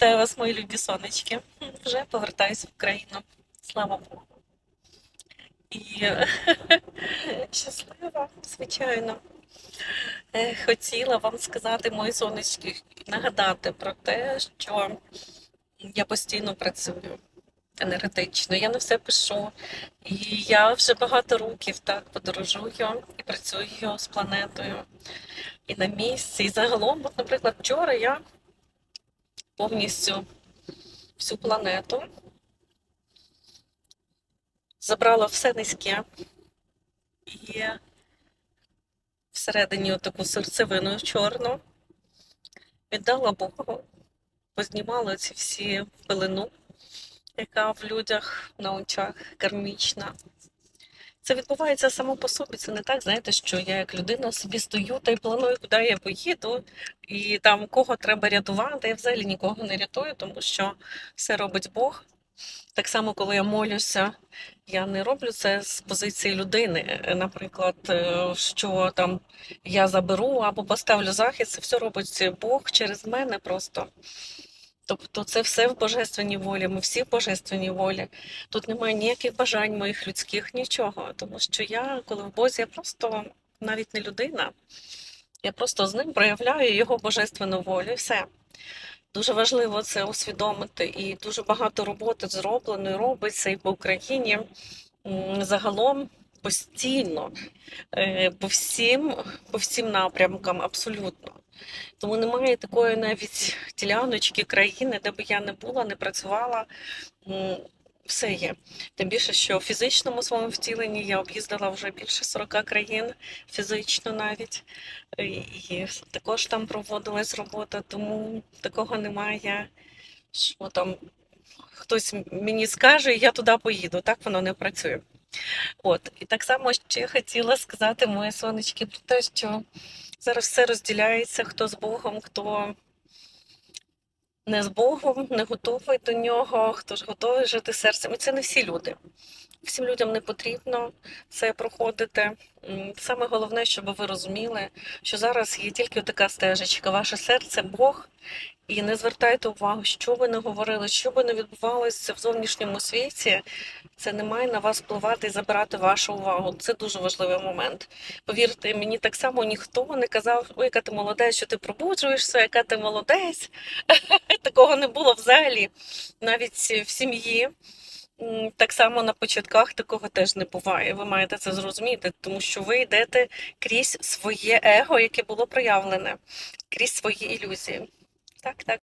Вітаю вас, мої любі сонечки. Вже повертаюся в Україну. Слава Богу. І щаслива, звичайно. Е, Хотіла вам сказати, мої сонечки, нагадати про те, що я постійно працюю енергетично. Я на все пишу. І я вже багато років так подорожую і працюю з планетою і на місці. І загалом, от, наприклад, вчора я повністю всю планету. Забрала все низьке і всередині таку серцевину чорну. Віддала Богу, познімала ці всі пилину, яка в людях на очах кармічна. Це відбувається само по собі. Це не так, знаєте, що я як людина собі стою та й планую, куди я поїду, і там кого треба рятувати. Я взагалі нікого не рятую, тому що все робить Бог. Так само, коли я молюся, я не роблю це з позиції людини. Наприклад, е, що там я заберу або поставлю захист, це все робить Бог через мене просто. Тобто це все в божественній волі, ми всі в божественній волі. Тут немає ніяких бажань моїх людських, нічого. Тому що я, коли в Бозі, я просто навіть не людина. Я просто з ним проявляю його божественну волю і все. Дуже важливо це усвідомити, і дуже багато роботи зроблено і робиться і по Україні загалом постійно, е, по всім, по всім напрямкам, абсолютно. Тому немає такої навіть діляночки країни, де би я не була, не працювала. Все є. Тим більше, що в фізичному своєму втіленні я об'їздила вже більше 40 країн, фізично навіть. І також там проводилась робота, тому такого немає, що там хтось мені скаже, і я туди поїду. Так воно не працює. От, і так само ще хотіла сказати моє сонечки про те, що зараз все розділяється, хто з Богом, хто не з Богом, не готовий до нього, хто ж готовий жити серцем. І це не всі люди. Всім людям не потрібно це проходити. Саме головне, щоб ви розуміли, що зараз є тільки така стежечка. Ваше серце Бог, і не звертайте увагу, що ви не говорили, що би не відбувалося в зовнішньому світі. Це не має на вас впливати і забирати вашу увагу. Це дуже важливий момент. Повірте, мені так само ніхто не казав, ой, яка ти молодець, що ти пробуджуєшся, яка ти молодець. Такого не було взагалі. Навіть в сім'ї. Так само на початках такого теж не буває. Ви маєте це зрозуміти, тому що ви йдете крізь своє его, яке було проявлене, крізь свої ілюзії. Так, так.